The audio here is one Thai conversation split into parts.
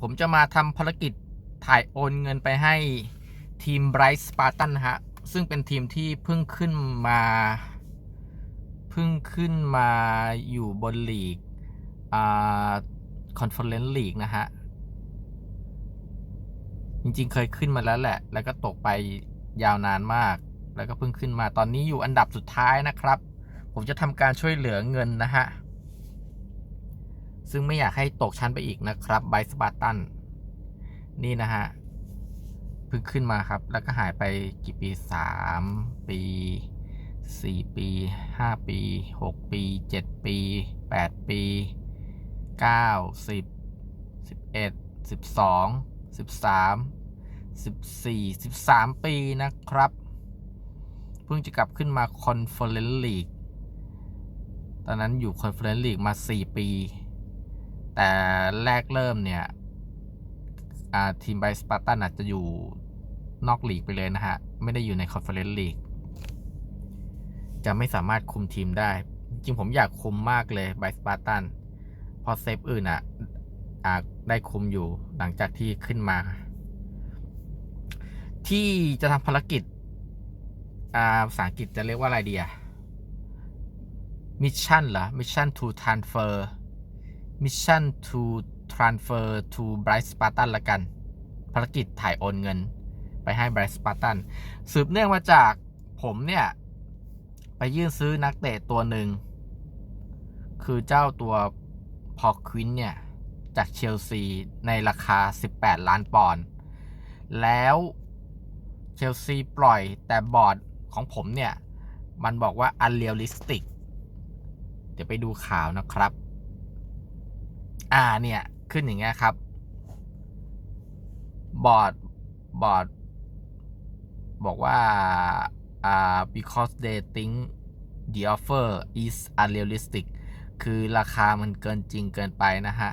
ผมจะมาทำภารกิจถ่ายโอนเงินไปให้ทีม Bright Spartan นฮะ ซึ่งเป็นทีมที่เพิ่งขึ้นมา เพิ่งขึ้นมาอยู่บนลีกอ่าคอนเฟอเรนซ์ลีกนะฮะ จริงๆเคยขึ้นมาแล้วแหละ แล้วก็ตกไปยาวนานมาก แล้วก็เพิ่งขึ้นมาตอนนี้อยู่อันดับสุดท้ายนะครับ ผมจะทำการช่วยเหลือเงินนะฮะ ซึ่งไม่อยากให้ตกชั้นไปอีกนะครับไบสปาร์ตันนี่นะฮะเพิ่งขึ้นมาครับ แล้วก็หายไปกี่ปี 3 ปี 4 ปี 5 ปี 6 ปี 7 ปี 8 ปี 9 10 11 12 13 14 13 ปีนะครับ เพิ่งจะกลับขึ้นมาคอนเฟอเรนซ์ลีกตอนนั้นอยู่คอนเฟอเรนซ์ลีกมา 4 ปี แต่แรกเริ่มเนี่ยทีมไบสปาร์ตันอาจจะอยู่นอกลีกไปเลยนะฮะ ไม่ได้อยู่ในคอนเฟอเรนซ์ลีกจะไม่สามารถคุมทีมได้ จริงผมอยากคุมมากเลยไบสปาร์ตันพอเซฟอื่นอะได้คุมอยู่หลังจากที่ขึ้นมา ที่จะทำภารกิจภาษาอังกฤษจะเรียกว่าอะไรดีอะมิชชั่นเหรอมิชชั่น to transfer mission to transfer to Bright Spartan ละกัน ภารกิจถ่ายโอนเงินไปให้ Bright Spartan สืบเนื่องมาจากผมเนี่ย ไปยื่นซื้อนักเตะตัวหนึ่ง คือเจ้าตัวพอควินเนี่ย จากเชลซีในราคา 18 ล้านปอนด์แล้วเชลซีปล่อยแต่บอร์ดของผมเนี่ย มันบอกว่า unrealistic เดี๋ยวไปดูข่าวนะครับ อ่าเนี่ยขึ้นอย่างเงี้ยครับ บอร์ดบอร์ดบอกว่าอ่า because they think the offer is unrealistic คือราคามันเกินจริงเกินไปนะฮะ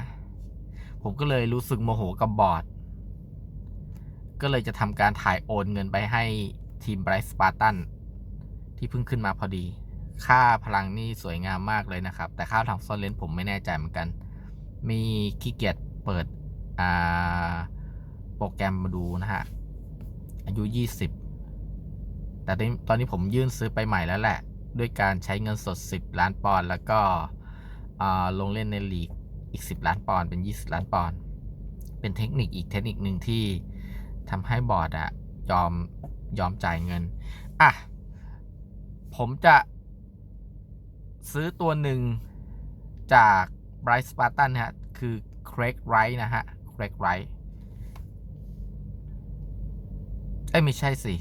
ผมก็เลยรู้สึกโมโหกับบอร์ด ก็เลยจะทำการถ่ายโอนเงินไปให้ทีมไบรท์สปาร์ตันที่เพิ่งขึ้นมาพอดี ค่าพลังนี่สวยงามมากเลยนะครับ แต่ค่าทางซ่อนเลนผมไม่แน่ใจเหมือนกัน มีขี้เกียจเปิดอ่าโปรแกรมมาดูนะฮะ อายุ 20 แต่ตอนนี้ผมยื่นซื้อไปใหม่แล้วแหละ ด้วยการใช้เงินสด 10 ล้านปอนด์แล้วก็ลงเล่นในลีกอีก 10 ล้านปอนด์เป็น 20 ล้านปอนด์เป็นเทคนิคอีกเทคนิคหนึ่งที่ทำให้บอร์ดอะยอมยอมจ่ายเงิน อะ ผมจะซื้อตัวหนึ่งจาก Bright Spartan นะฮะคือ Craig Wright นะฮะ Craig Wright เอ้ยไม่ใช่สิ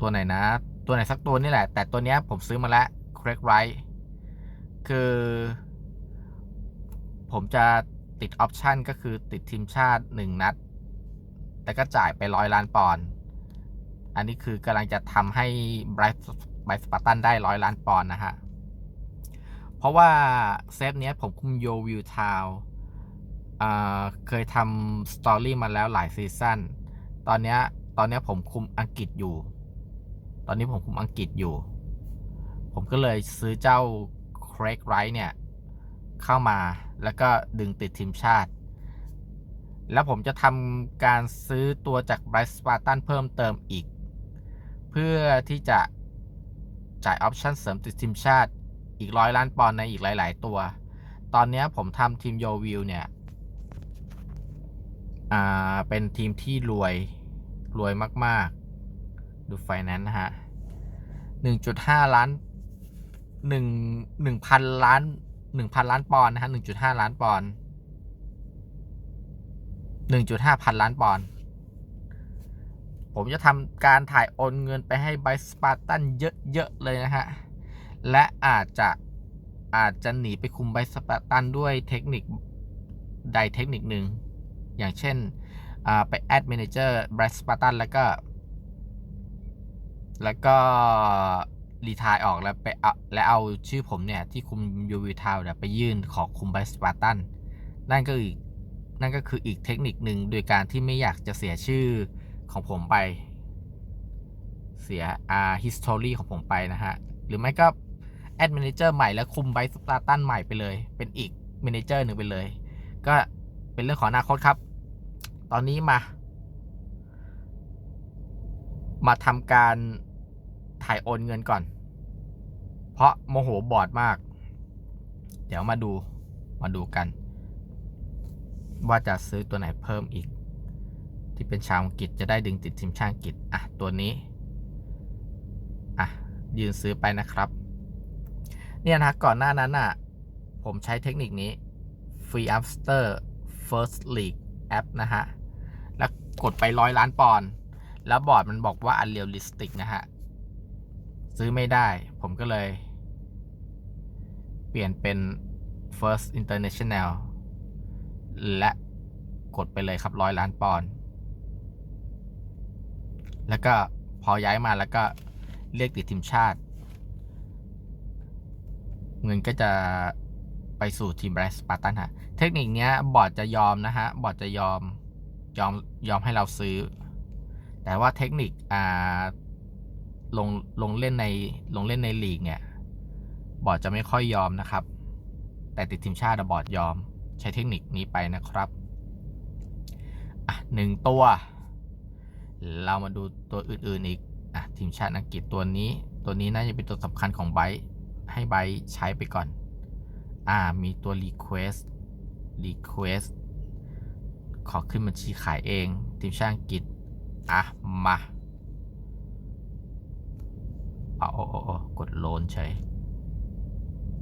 ตัวไหนนะ ตัวไหนสักตัวนี่แหละ แต่ตัวเนี้ยผมซื้อมาแล้ว Craig Wright คือ ผมจะติดออปชันก็คือติดทีมชาติ 1 นัด แต่ก็จ่ายไปร้อยล้านปอนด์อันนี้คือกำลังจะทำให้ Bright Bright Spartan ได้ร้อยล้านปอนด์นะฮะ เพราะว่าเซฟเนี้ยผมคุมโยวิวทาวเคยทำสตอรี่มาแล้วหลายซีซั่น ตอนเนี้ยตอนเนี้ยผมคุมอังกฤษอยู่ ตอนนี้ผมคุมอังกฤษอยู่ ผมก็เลยซื้อเจ้า Craig Wright เนี่ย เข้ามาแล้วก็ดึงติดทีมชาติ แล้วผมจะทำการซื้อตัวจาก Bright Spartan เพิ่มเติมอีก เพื่อที่จะจ่ายออปชั่นเสริมติดทีมชาติ อีกร้อยล้านปอนด์ในอีกหลาย ๆ ตัว ตอนนี้ผมทำทีมโยวิวเนี่ยอ่าเป็นทีมที่รวยรวยมาก ๆ ดูไฟแนนซ์นะฮะ1.5ล้าน1 1,000ล้าน1,000ล้านปอนด์นะฮะ1.5ล้านปอนด์1.5พันล้านปอนด์ผมจะทำการถ่ายโอนเงินไปให้ไบสปาร์ตันเยอะ ๆ เลยนะฮะ และอาจจะอาจจะหนีไปคุมไบสปาร์ตันด้วยเทคนิคใดเทคนิคหนึ่ง อย่างเช่นไปแอด m ม n a เจอร์ไบสปาร์ตันแล้วก็ แล้วก็รีทายออกแล้วไปเอาและเอาชื่อผมเนี่ยที่คุมยูวีทาวเนี่ยไปยื่นขอคุมไบสปาร์ตันนั่นก็อีกนั่นก็คืออีกเทคนิคหนึ่งโดยการที่ไม่อยากจะเสียชื่อของผมไป เสียอ่า history ของผมไปนะฮะ หรือไม่ก็ ด m ม n a เจอร์ใหม่แล้วคุมไบสปาร์ตันใหม่ไปเลย เป็นอีก m ม n a เจอร์หนึ่งไปเลย ก็เป็นเรื่องของอนาคตครับ ตอนนี้มา มาทำการถ่ายโอนเงินก่อน เพราะโมโหบอดมาก เดี๋ยวมาดู มาดูกัน ว่าจะซื้อตัวไหนเพิ่มอีก ที่เป็นชาวอังกฤษจะได้ดึงติดทีมชาติอังกฤษอะตัวนี้ อะ ยืนซื้อไปนะครับ เนี่ยนะก่อนหน้านั้นอะ ผมใช้เทคนิคนี้ Free After First League App นะฮะ แล้วกดไปร้อยล้านปอนด์แล้วบอร์ดมันบอกว่า unrealistic นะฮะ ซื้อไม่ได้ ผมก็เลย เปลี่ยนเป็น First International และกดไปเลยครับร้อยล้านปอนด์แล้วก็พอย้ายมาแล้วก็เรียกติดทีมชาติ เงินก็จะไปสู่ทีมไบร์สปาร์ตันฮะ เทคนิคเนี้ยบอร์ดจะยอมนะฮะ บอร์ดจะยอมยอมยอมให้เราซื้อ แต่ว่าเทคนิคอ่าลงลงเล่นในลงเล่นในลีกเนี่ย บอร์ดจะไม่ค่อยยอมนะครับ แต่ติดทีมชาติบอร์ดยอม ใช้เทคนิคนี้ไปนะครับอะหนึ่งตัว เรามาดูตัวอื่นๆอีกอะทีมชาติอังกฤษตัวนี้ ตัวนี้น่าจะเป็นตัวสำคัญของไบท์ ให้ไบใช้ไปก่อน อ่า มีตัว request request ขอขึ้นบัญชีขายเอง ทีมชาติอังกฤษอะ มาเอาโอ้โอ้โอ้กดโลนเฉย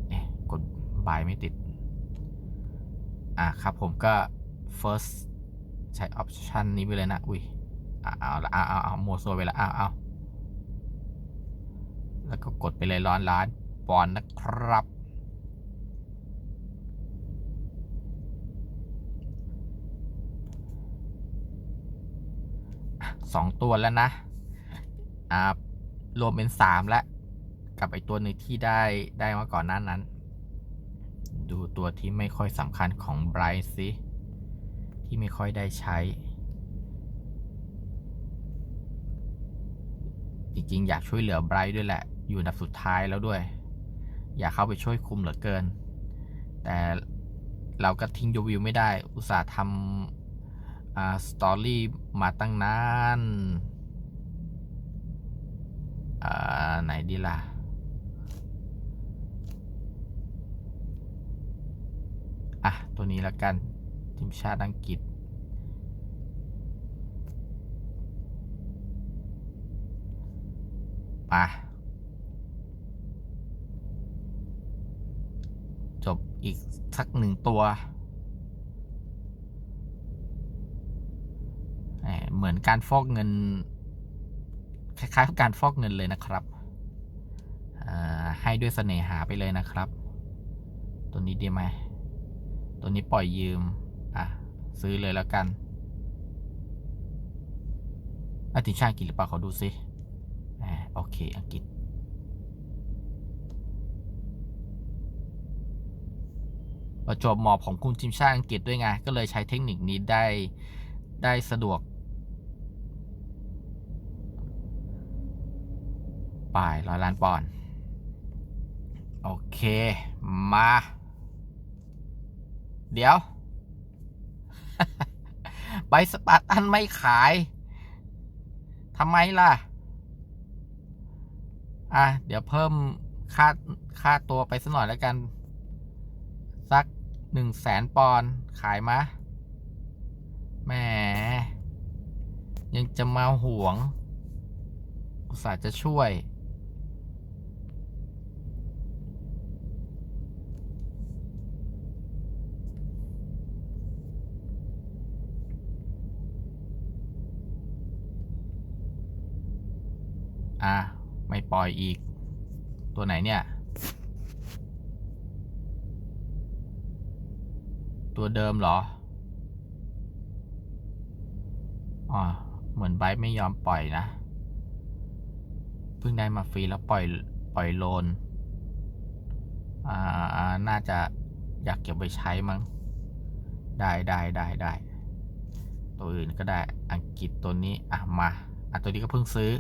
เอ๊ะกดบายไม่ติด อะครับผมก็ first ใช้ option นี้ไปเลยนะ อุ้ยอะเอาเอาเอาเอาโมวซัวไปละเอาเอาแล้วก็กดไปเลยร้อนล้าน ปอนด์นะครับ สองตัวแล้วนะ อ่ารวมเป็นสามแล้ว กับไอตัวหนึ่งที่ได้ได้มาก่อนหน้านั้น ดูตัวที่ไม่ค่อยสำคัญของไบรท์สิที่ไม่ค่อยได้ใช้ จริงๆ อยากช่วยเหลือไบรท์ด้วยแหละ อยู่อันดับสุดท้ายแล้วด้วย อยากเข้าไปช่วยคุมเหลือเกิน แต่เราก็ทิ้งโยวิวไม่ได้ อุตส่าห์ทำอ่าสตอรี่มาตั้งนานอ่าไหนดีล่ะ อะ ตัวนี้แล้วกัน ทีมชาติอังกฤษมา บอีกสักหนึ่งตัว เหมือนการฟอกเงิน คล้ายๆกับการฟอกเงินเลยนะครับ ให้ด้วยเสน่หาไปเลยนะครับ ตัวนี้ดีไหม ตัวนี้ปล่อยยืม อะ ซื้อเลยแล้วกันอาทีมชาอังกฤษหรือเปล่าขอดูซิอ่าโอเค อังกฤษ ประจวบเหมาะของคุมทีมชาติอังกฤษด้วยไง ก็เลยใช้เทคนิคนี้ได้ได้สะดวก ไปร้อยล้านปอนด์โอเค มา เดี๋ยว ใบสปาร์ตันไม่ขายทำไมล่ะ อะ เดี๋ยวเพิ่มค่าค่าตัวไปสักหน่อยแล้วกัน สัก หนึ่งแสนปอนขายมะแหมยังจะมาห่วงอุตส่าห์จะช่วย อะ ไม่ปล่อยอีก ตัวไหนเนี่ย ตัวเดิมเหรออ๋อเหมือนไบร์ไม่ยอมปล่อยนะ เพิ่งได้มาฟรีแล้วปล่อยปล่อยโลน อ่า น่าจะอยากเก็บไว้ใช้มั้ง ได้ได้ได้ได้ ตัวอื่นก็ได้ อังกฤษตัวนี้ อะ มา อะ ตัวนี้ก็เพิ่งซื้อ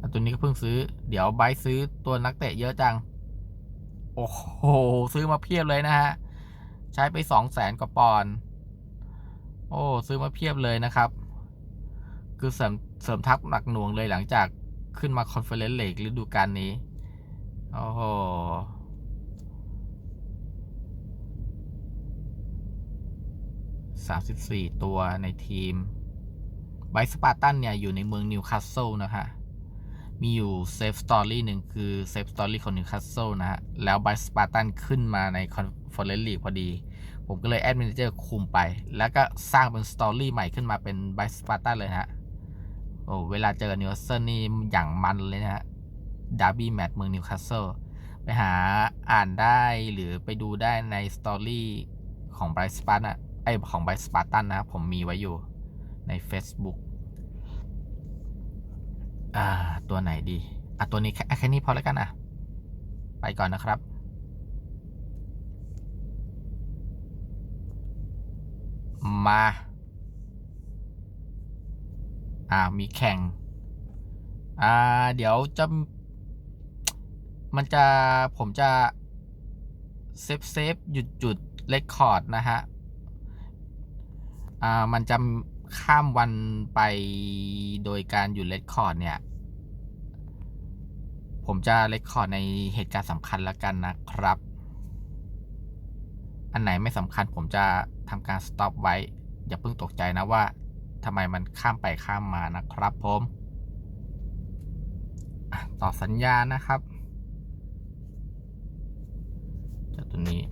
อะ ตัวนี้ก็เพิ่งซื้อ เดี๋ยวไบร์ซื้อตัวนักเตะเยอะจัง โอ้โห ซื้อมาเพียบเลยนะฮะ ใช้ไปสองแสนกว่าปอนด์โอ้ ซื้อมาเพียบเลยนะครับ คือเสริมเสริมทัพหนักหน่วงเลยหลังจากขึ้นมาคอนเฟอเรนซ์เลกฤดูกาลนี้ โอ้โห สามสิบสี่ตัวในทีม ไบสปาร์ตันเนี่ย อยู่ในเมืองนิวคาสเซิลนะฮะ มีอยู่เซฟสตอรี่หนึ่งคือเซฟสตอรี่ของนิวคาสเซิลนะฮะ แล้วไบสปาร์ตันขึ้นมาในคอนเฟอเรนซ์ลีกพอดี ผมก็เลยแอดมินเจอร์คุมไป แล้วก็สร้างเป็นสตอรี่ใหม่ขึ้นมาเป็นไบสปาร์ตันเลยฮะ โอ้เวลาเจอนิวคาสเซิลนี่อย่างมันเลยนะฮะดาร์บี้แมตช์เมืองนิวคาสเซิลไปหาอ่านได้หรือไปดูได้ในสตอรี่ของไบสปาร์ตันไอของไบสปาร์ตันนะผมมีไว้อยู่ใน Facebook อ่า ตัวไหนดี อะ ตัวนี้แค่แค่นี้พอแล้วกันอะ ไปก่อนนะครับมา อ่า มีแข่ง อ่า เดี๋ยวจะ มันจะ ผมจะ เซฟเซฟหยุดหยุดเลคคอร์ด นะฮะ อ่า มันจะ ข้ามวันไปโดยการหยุดเลคคอร์ดเนี่ย ผมจะเลคคอร์ดในเหตุการณ์สำคัญแล้วกันนะครับ อันไหนไม่สำคัญผมจะทำการสต็อปไว้ อย่าเพิ่งตกใจนะว่าทำไมมันข้ามไปข้ามมานะครับผมต่อสัญญานะครับจ้าตัวนี้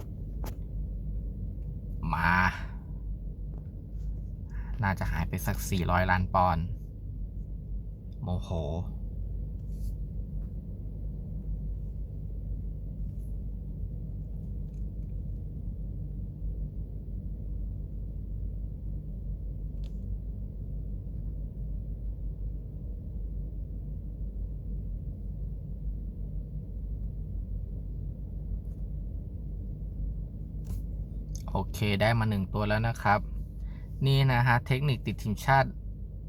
มา น่าจะหายไปสัก 400 ล้านปอนด์โมโห โอเคได้มาหนึ่งตัวแล้วนะครับ นี่นะฮะ เทคนิคติดทีมชาติ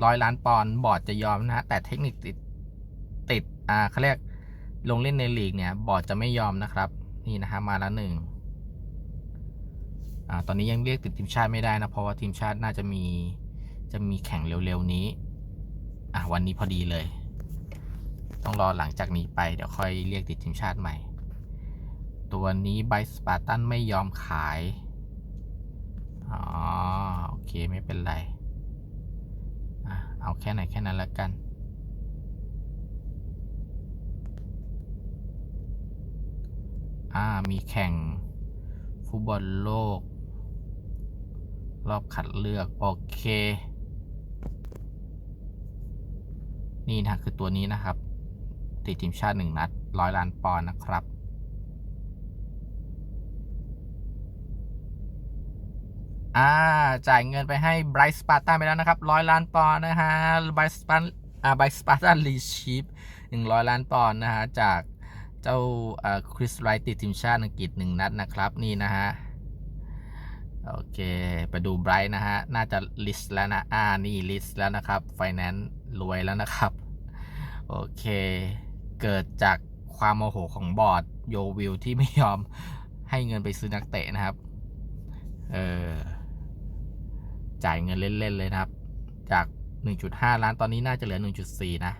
ร้อยล้านปอนด์บอร์ดจะยอมนะแต่เทคนิคติดติดอ่าเขาเรียกลงเล่นในลีกเนี่ย บอร์ดจะไม่ยอมนะครับ นี่นะฮะมาแล้วหนึ่งอ่าตอนนี้ยังเรียกติดทีมชาติไม่ได้นะเพราะว่าทีมชาติน่าจะมีจะมีแข่งเร็วๆนี้อะวันนี้พอดีเลย ต้องรอหลังจากนี้ไปเดี๋ยวค่อยเรียกติดทีมชาติใหม่ ตัวนี้ไบสปาร์ตันไม่ยอมขาย อ๋อโอเคไม่เป็นไรอเอาแค่ไหนแค่นั้นแล้วกัน อ่า มีแข่ง ฟุตบอลโลก รอบคัดเลือก โอเค นี่นะคือตัวนี้นะครับ ติดทีมชาติหนึ่งนัดร้อยล้านปอนด์นะครับ อ่าจ่ายเงินไปให้ไบรท์สปาร์ตันไปแล้วนะครับร้อยล้านปอนด์นะฮะไบรท์สปาร์อ่าไบรท์สปาร์ตันรีชีพหนึ่งร้อยล้านปอนด์นะฮะจากเจ้าอ่าคริสไรติดทีมชาติอังกฤษหนึ่งนัดนะครับนี่นะฮะโอเค ไปดูไบรท์นะฮะ น่าจะลิสต์แล้วนะ อ่า นี่ลิสต์แล้วนะครับ ไฟแนนซ์รวยแล้วนะครับ โอเค เกิดจากความโมโหของบอร์ดโยวิลที่ไม่ยอมให้เงินไปซื้อนักเตะนะครับ เออ จ่ายเงินเล่นๆเลยนะครับ จาก 1.5 ล้านตอนนี้น่าจะเหลือ 1.4 นะ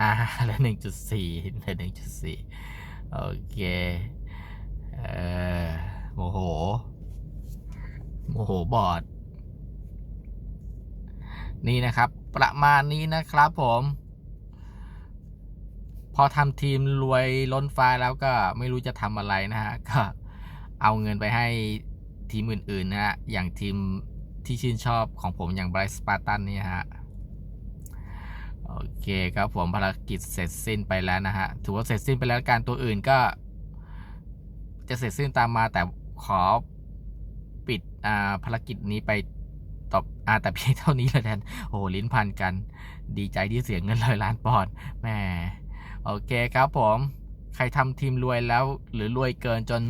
อ่าเหลือ 1.4เหลือ 1.4 โอเค เออโมโห โมโหบอด นี่นะครับ ประมาณนี้นะครับผม พอทำทีมรวยล้นฟ้าแล้วก็ไม่รู้จะทำอะไรนะฮะ ก็เอาเงินไปให้ทีมอื่น ๆ นะฮะ อย่างทีม ที่ชื่นชอบของผมอย่างไบรท์สปาร์ตันนี่ฮะ โอเคครับผมภารกิจเสร็จสิ้นไปแล้วนะฮะ ถือว่าเสร็จสิ้นไปแล้วการตัวอื่นก็ จะเสร็จสิ้นตามมาแต่ขอปิดอ่าภารกิจนี้ไปตอบอ่าแต่เพียงเท่านี้เลยแทนโอ้ลิ้นพันกัน ดีใจที่เสียเงินร้อยล้านปอนด์แหมโอเคครับผม ใครทำทีมรวยแล้วหรือรวยเกินจน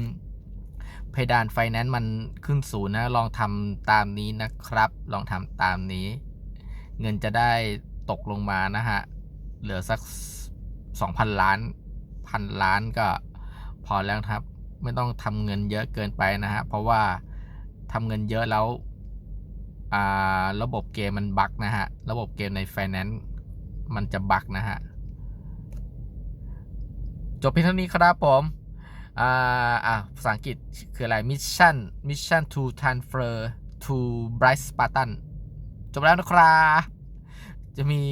เพดานไฟแนนซ์มันขึ้นศูนย์นะ ลองทำตามนี้นะครับ ลองทำตามนี้ เงินจะได้ตกลงมานะฮะ เหลือสัก 2,000 ล้านพันล้านก็พอแล้วครับ ไม่ต้องทำเงินเยอะเกินไปนะฮะ เพราะว่าทำเงินเยอะแล้วระบบเกมมันบั๊กนะฮะ ระบบเกมใน Finance มันจะบั๊กนะฮะ จบเพียงเท่านี้ครับผม อ่าอะภาษาอังกฤษคืออะไร Mission Mission to transfer to Bright Spartan จบแล้วนะครับจะมี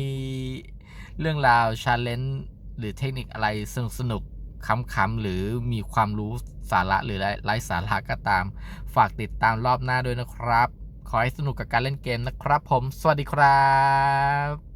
เรื่องราวชาเลนจ์หรือเทคนิคอะไรสนุกสนุกขำๆหรือมีความรู้สาระหรือไร้สาระก็ตาม ฝากติดตามรอบหน้าด้วยนะครับ ขอให้สนุกกับการเล่นเกมนะครับผม สวัสดีครับ